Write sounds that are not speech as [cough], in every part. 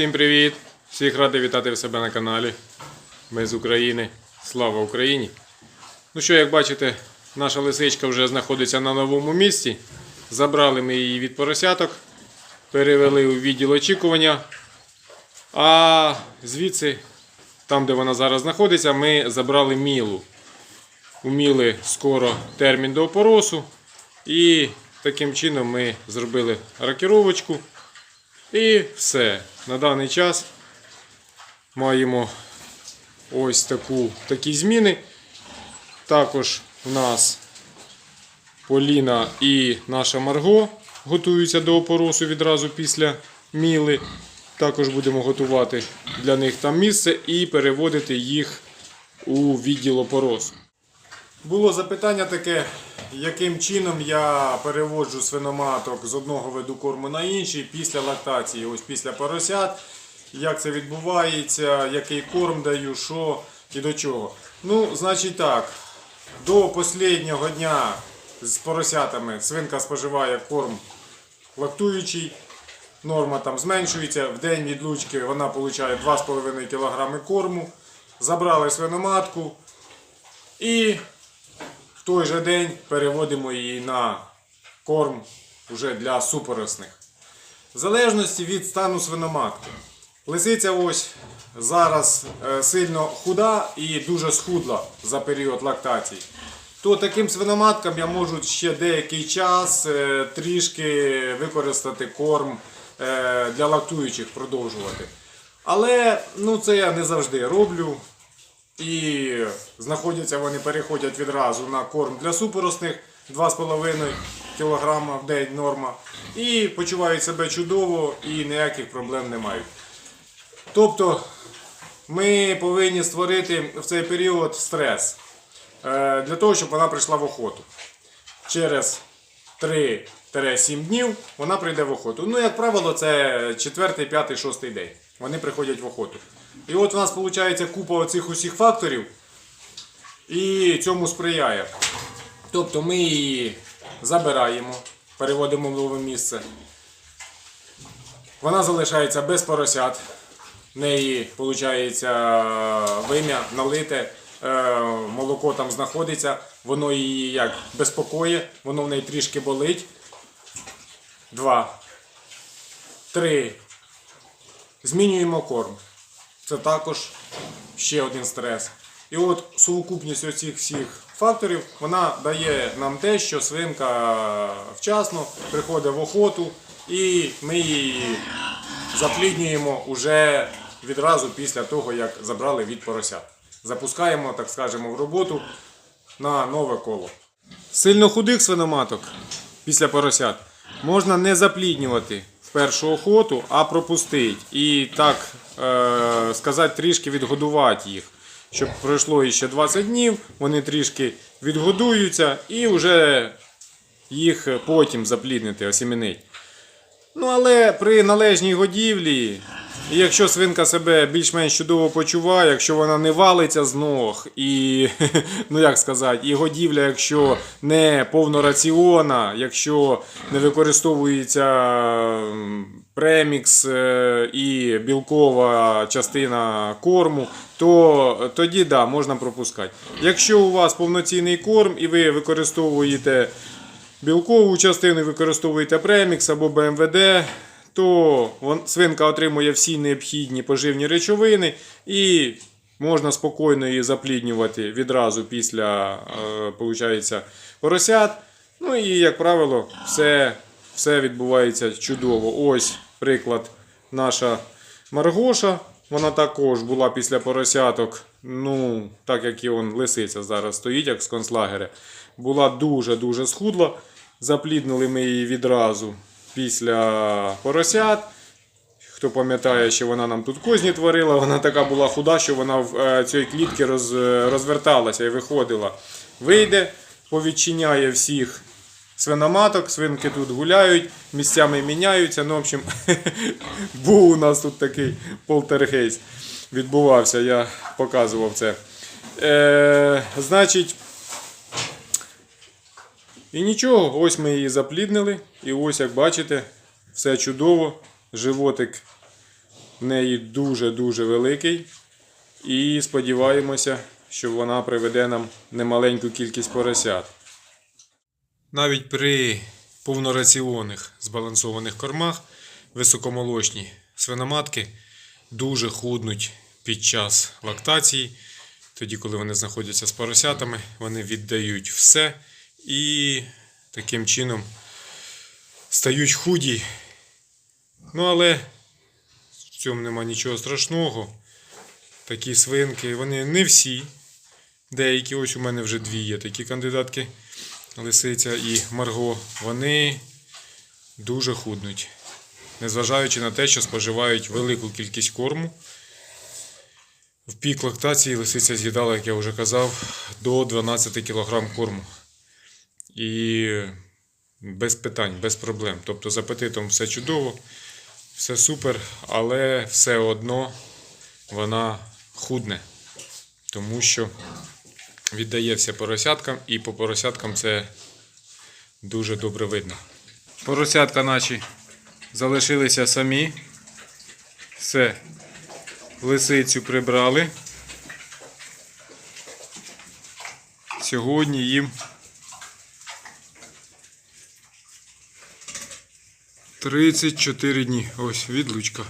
Всім привіт! Всіх радий вітати в себе на каналі. Ми з України. Слава Україні! Ну що, як бачите, наша лисичка вже знаходиться на новому місці. Забрали ми її від поросяток, перевели у відділ очікування. А звідси, там де вона зараз знаходиться, ми забрали мілу. У міли скоро термін до опоросу. І таким чином ми зробили рокіровочку. І все. На даний час маємо ось таку, такі зміни. Також у нас Поліна і наша Марго готуються до опоросу відразу після міли. Також будемо готувати для них там місце і переводити їх у відділ опоросу. Було запитання таке, яким чином я переводжу свиноматок з одного виду корму на інший після лактації, ось після поросят. Як це відбувається, який корм даю, що і до чого. Ну, значить так, до останнього дня з поросятами свинка споживає корм лактуючий. Норма там зменшується. В день відлучки вона отримує 2,5 кг корму. Забрали свиноматку. І в той же день переводимо її на корм вже для супоросних. В залежності від стану свиноматки. Лисиця ось зараз е, сильно худа і дуже схудла за період лактації. То таким свиноматкам я можу ще деякий час е, трішки використати корм е, для лактуючих продовжувати. Але ну, це я не завжди роблю. І знаходяться вони, переходять відразу на корм для супоросних 2,5 кг в день норма. І почувають себе чудово і ніяких проблем не мають. Тобто ми повинні створити в цей період стрес е, для того, щоб вона прийшла в охоту. Через 3-7 днів вона прийде в охоту. Ну, як правило, це 4, 5, 6 день. Вони приходять в охоту. І от у нас виходить купа оцих усіх факторів, і цьому сприяє. Тобто ми її забираємо, переводимо в нове місце. Вона залишається без поросят. В неї виходить вим'я, налите, е, молоко там знаходиться, воно її як безпокоє, воно в неї трішки болить. Два. Три. Змінюємо корм. Це також ще один стрес. І от сукупність оцих всіх факторів вона дає нам те, що свинка вчасно приходить в охоту, і ми її запліднюємо уже відразу після того, як забрали від поросят. Запускаємо, так скажемо, в роботу на нове коло. Сильно худих свиноматок після поросят можна не запліднювати першу охоту, а пропустити. І так е, сказати, трішки відгодувати їх. Щоб пройшло ще 20 днів, вони трішки відгодуються і вже їх потім запліднити, осімінить. Ну, але при належній годівлі, і якщо свинка себе більш-менш чудово почуває, якщо вона не валиться з ног, і, [laughs] ну як сказати, і годівля, якщо не повнораціона, якщо не використовується премікс е, і білкова частина корму, то тоді да, можна пропускати. Якщо у вас повноцінний корм і ви використовуєте білкову частину, використовуєте премікс або БМВД, то свинка отримує всі необхідні поживні речовини і можна спокійно її запліднювати відразу після е, поросят. Ну і, як правило, все, все відбувається чудово. Ось приклад наша Маргоша. Вона також була після поросяток, ну, так як і он лисиця зараз стоїть, як з концлагеря. Була дуже-дуже схудла. Запліднили ми її відразу після поросят. Хто пам'ятає, що вона нам тут козні творила, вона така була худа, що вона в е, цій клітці роз, е, розверталася і виходила. Вийде, повідчиняє всіх свиноматок, свинки тут гуляють, місцями міняються. Ну, в общем, [laughs] був у нас тут такий полтергейст. Відбувався, я показував це. Е, значить, і нічого, ось ми її запліднили. І ось, як бачите, все чудово. Животик в неї дуже-дуже великий. І сподіваємося, що вона приведе нам немаленьку кількість поросят. Навіть при повнораціонних збалансованих кормах високомолочні свиноматки дуже худнуть під час лактації. Тоді, коли вони знаходяться з поросятами, вони віддають все і таким чином стають худі. Ну, але в цьому нема нічого страшного. Такі свинки, вони не всі. Деякі, ось у мене вже дві є такі кандидатки. Лисиця і Марго, вони дуже худнуть. Незважаючи на те, що споживають велику кількість корму. В пік лактації лисиця з'їдала, як я вже казав, до 12 кг корму. І без питань, без проблем. Тобто з апетитом все чудово, все супер, але все одно вона худне. Тому що віддає все поросяткам, і по поросяткам це дуже добре видно. Поросятка наші залишилися самі. Все, лисицю прибрали. Сьогодні їм 34 дні. Ось відлучка.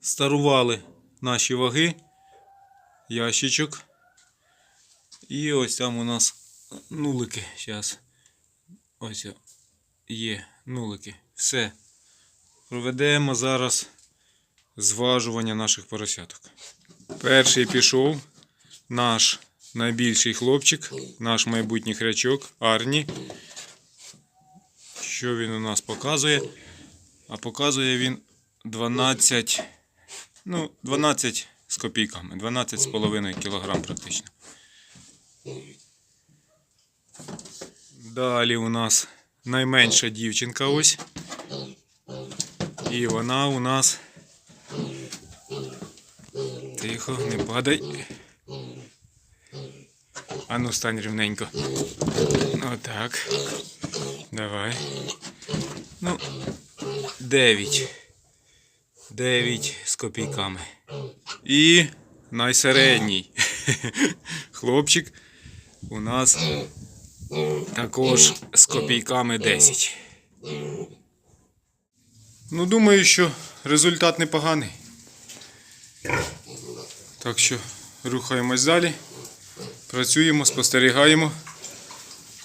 Старували наші ваги, ящичок. І ось там у нас нулики. Зараз. Ось є нулики. Все. Проведемо зараз зважування наших поросяток. Перший пішов наш найбільший хлопчик, наш майбутній хрячок Арні. Що він у нас показує? А показує він 12, ну, 12 з копійками, 12 з половиною кілограм практично. Далі у нас найменша дівчинка ось. І вона у нас. Тихо, не падай. А ну стань рівненько. Отак. Давай. Ну, 9. 9 з копійками. І найсередній [laughs] хлопчик у нас також з копійками 10. Ну, думаю, що результат непоганий. Так що рухаємось далі. Працюємо, спостерігаємо.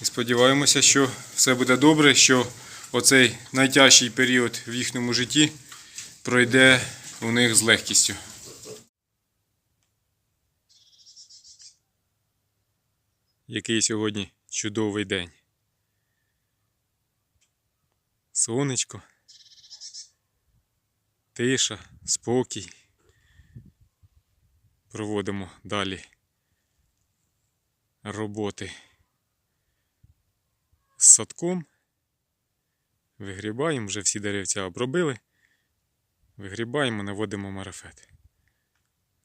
І сподіваємося, що все буде добре, що оцей найтяжчий період в їхньому житті пройде у них з легкістю. Який сьогодні чудовий день. Сонечко, тиша, спокій. Проводимо далі роботи з садком. Вигрібаємо, вже всі деревця обробили. Вигрібаємо, наводимо марафет.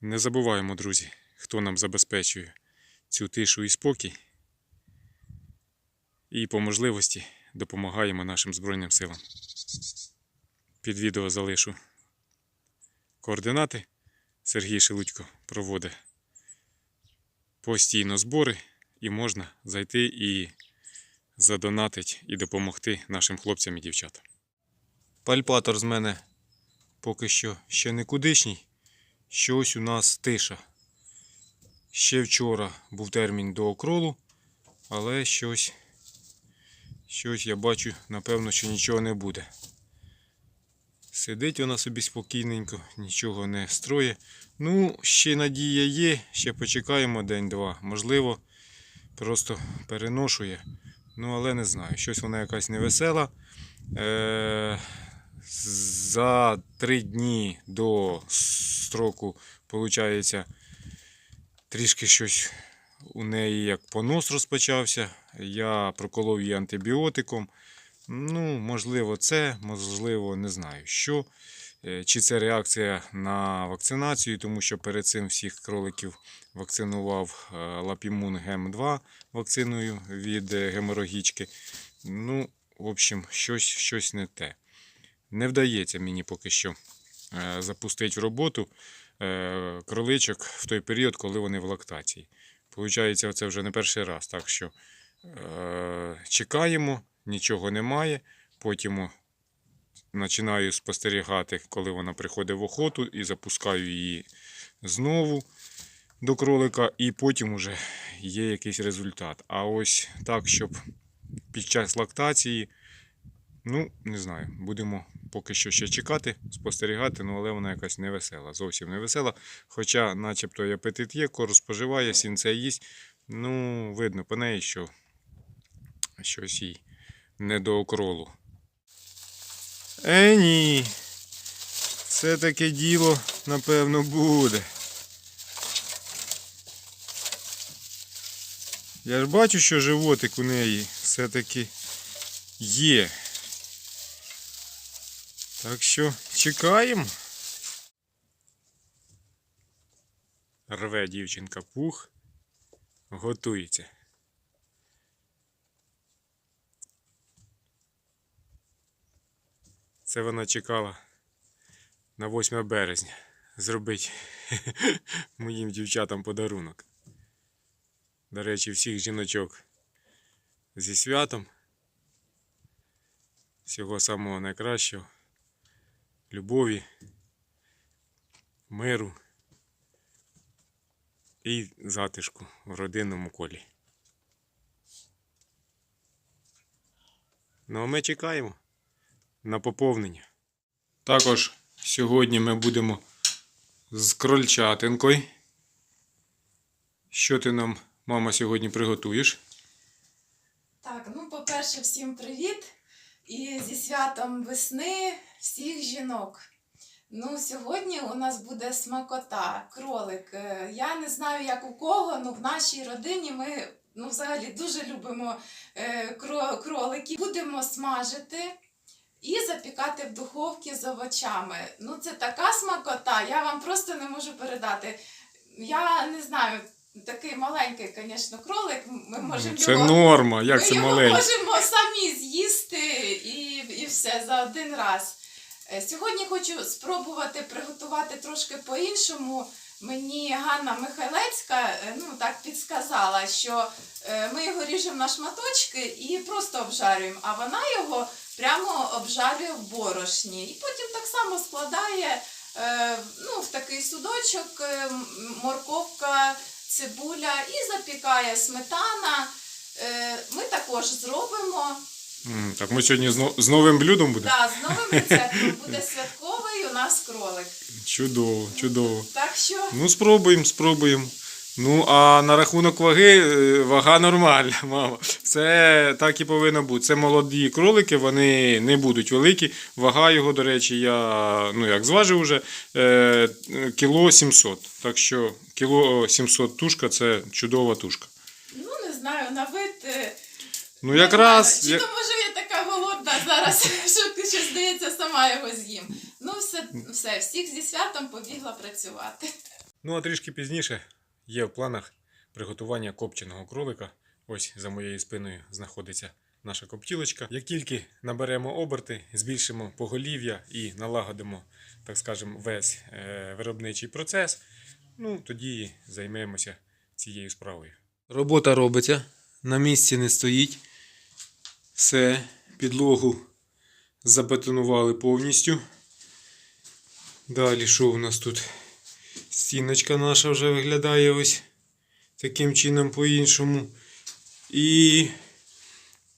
Не забуваємо, друзі, хто нам забезпечує цю тишу і спокій. І по можливості допомагаємо нашим Збройним силам. Під відео залишу координати. Сергій Шелудько проводить постійно збори, і можна зайти і задонатить і допомогти нашим хлопцям і дівчатам. Пальпатор з мене поки що ще не кудишній. Щось у нас тиша. Ще вчора був термін до окролу, але щось, щось я бачу, напевно, що нічого не буде. Сидить вона собі спокійненько, нічого не строє. Ну, ще надія є, ще почекаємо день-два. Можливо, просто переношує. Ну, але не знаю. Щось вона якась невесела. Е- за три дні до строку, виходить, трішки щось у неї як понос розпочався. Я проколов її антибіотиком. Ну, можливо, це, можливо, не знаю що. Е, Чи це реакція на вакцинацію, тому що перед цим всіх кроликів вакцинував е, Лапімун Гем 2 вакциною від е, геморогічки. Ну, в общем, щось, щось не те. Не вдається мені поки що запустити в роботу кроличок в той період, коли вони в лактації. Получається, це вже не перший раз. Так що чекаємо, нічого немає. Потім починаю спостерігати, коли вона приходить в охоту, і запускаю її знову до кролика, і потім вже є якийсь результат. А ось так, щоб під час лактації, ну, не знаю, будемо поки що ще чекати, спостерігати, ну, але вона якась невесела, зовсім невесела. Хоча, начебто, апетит є, кору споживає, сінце їсть. Ну, видно по неї, що щось їй не до окролу. Е, ні. Це таке діло, напевно, буде. Я ж бачу, що животик у неї все-таки є. Так що чекаємо. Рве дівчинка пух, готується. Це вона чекала на 8 березня зробити [laughs] моїм дівчатам подарунок. До речі, всіх жіночок зі святом. Всього самого найкращого. Любові, миру і затишку в родинному колі. Ну а ми чекаємо на поповнення. Також сьогодні ми будемо з крольчатинкою. Що ти нам, мама, сьогодні приготуєш? Так, ну, по-перше, всім привіт. І зі святом весни всіх жінок. Ну, сьогодні у нас буде смакота, кролик. Е, Я не знаю, як у кого, але в нашій родині ми ну, взагалі дуже любимо е, кро- Будемо смажити і запікати в духовці з овочами. Ну, це така смакота, я вам просто не можу передати. Я не знаю, такий маленький, звісно, кролик. Ми можемо Це його... норма, як Ми це його маленьке. можемо самі з'їсти і, і все за один раз. Е, Сьогодні хочу спробувати приготувати трошки по-іншому. Мені Ганна Михайлецька е, ну, так підсказала, що е, ми його ріжемо на шматочки і просто обжарюємо, а вона його прямо обжарює в борошні. І потім так само складає е, ну, в такий судочок е, морковка, цибуля і запікає сметана. Е, Ми також зробимо. Так, ми сьогодні з, з новим блюдом будемо? Да, з новим рецептом буде святковий у нас кролик. Чудово, чудово. Так що Ну, спробуємо, спробуємо. Ну, а на рахунок ваги, е, вага нормальна, [laughs] мама. Це так і повинно бути. Це молоді кролики, вони не будуть великі. Вага його, до речі, я ну, як зважив вже е, кіло 700. Так що кіло 700 тушка це чудова тушка. ну не знаю, на вид. е, Ну, якраз. Чи я- то може я така голодна зараз, [laughs] що, що здається, сама його з'їм. Ну, все, все, всіх зі святом побігла працювати. Ну, а трішки пізніше є в планах приготування копченого кролика. Ось за моєю спиною знаходиться наша коптілочка. Як тільки наберемо оберти, збільшимо поголів'я і налагодимо, так скажемо, весь е, виробничий процес, ну тоді займемося цією справою. Робота робиться, на місці не стоїть. Все, підлогу забетонували повністю. Далі що у нас тут? Стіночка наша вже виглядає ось таким чином по-іншому. І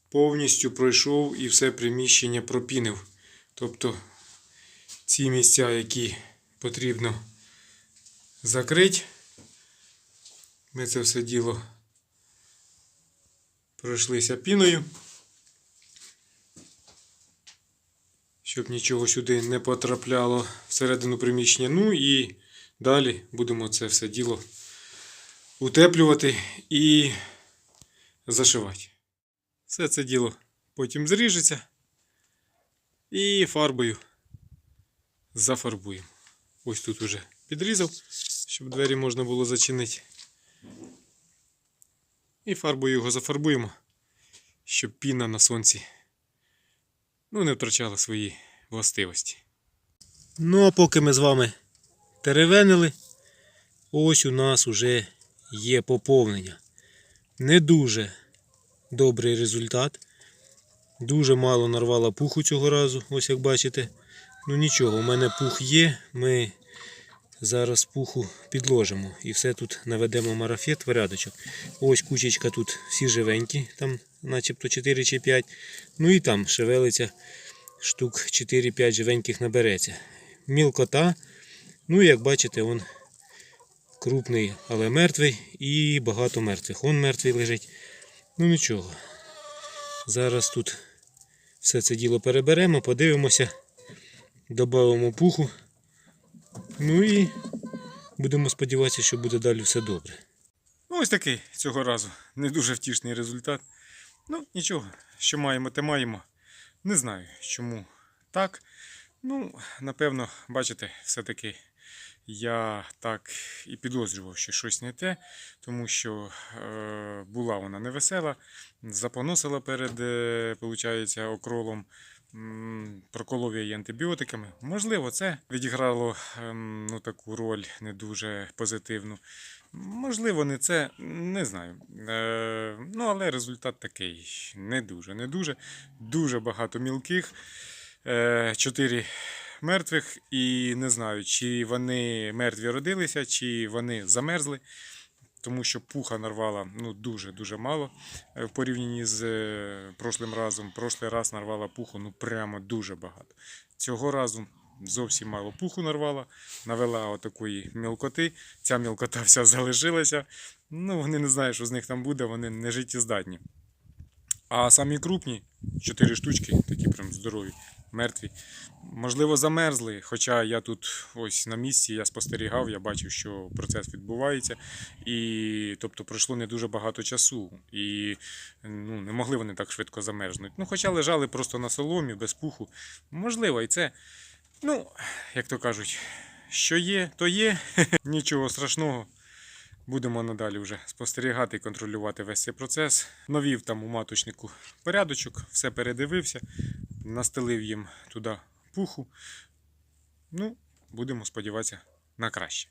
повністю пройшов і все приміщення пропінив. Тобто ці місця, які потрібно закрити, ми це все діло пройшлися піною, щоб нічого сюди не потрапляло всередину приміщення. Ну і Далі будемо це все діло утеплювати і зашивати. Все це діло потім зріжеться і фарбою зафарбуємо. Ось тут уже підрізав, щоб двері можна було зачинити. І фарбою його зафарбуємо, щоб піна на сонці ну, не втрачала свої властивості. Ну, а поки ми з вами теревенили, ось у нас уже є поповнення. Не дуже добрий результат. Дуже мало нарвала пуху цього разу, ось як бачите. Ну нічого, у мене пух є. Ми зараз пуху підложимо і все тут наведемо марафет в рядочок. Ось кучечка тут всі живенькі, там начебто 4 чи 5. Ну і там шевелиться штук 4-5 живеньких набереться. Мілкота. Ну, як бачите, он крупний, але мертвий і багато мертвих. Он мертвий лежить. Ну нічого. Зараз тут все це діло переберемо, подивимося, додамо пуху. Ну і будемо сподіватися, що буде далі все добре. Ну, ось такий цього разу не дуже втішний результат. Ну, нічого, що маємо, те маємо. Не знаю, чому так. Ну, напевно, бачите, все-таки я так і підозрював, що щось не те, тому що е, була вона невесела, запоносила перед, е, получається, окролом. м, Проколов її антибіотиками. Можливо, це відіграло ем, ну, таку роль не дуже позитивну. Можливо, не це, не знаю. Е, ну, але результат такий не дуже, не дуже. Дуже багато мілких. Е, мертвих, і не знаю, чи вони мертві родилися, чи вони замерзли. Тому що пуха нарвала ну, дуже-дуже мало е, в порівнянні з е, прошлим разом. Прошлий раз нарвала пуху ну прямо дуже багато. Цього разу зовсім мало пуху нарвала, навела отакої мілкоти. Ця мілкота вся залишилася. Ну, вони не знають, що з них там буде, вони не життєздатні. А самі крупні, чотири штучки, такі прям здорові, мертві. Можливо, замерзли. Хоча я тут ось на місці, я спостерігав, я бачив, що процес відбувається. І тобто пройшло не дуже багато часу. І ну, не могли вони так швидко замерзнути. Ну, хоча лежали просто на соломі, без пуху. Можливо, і це. Ну, як то кажуть, що є, то є. [laughs] Нічого страшного. Будемо надалі вже спостерігати і контролювати весь цей процес. Новів там у маточнику порядочок, все передивився, настелив їм туди пуху. Ну, будемо сподіватися на краще.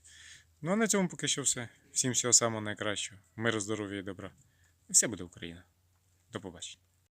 Ну а на цьому поки що все. Всім всього самого найкращого. Миру, здоров'я і добра. І все буде Україна. До побачення.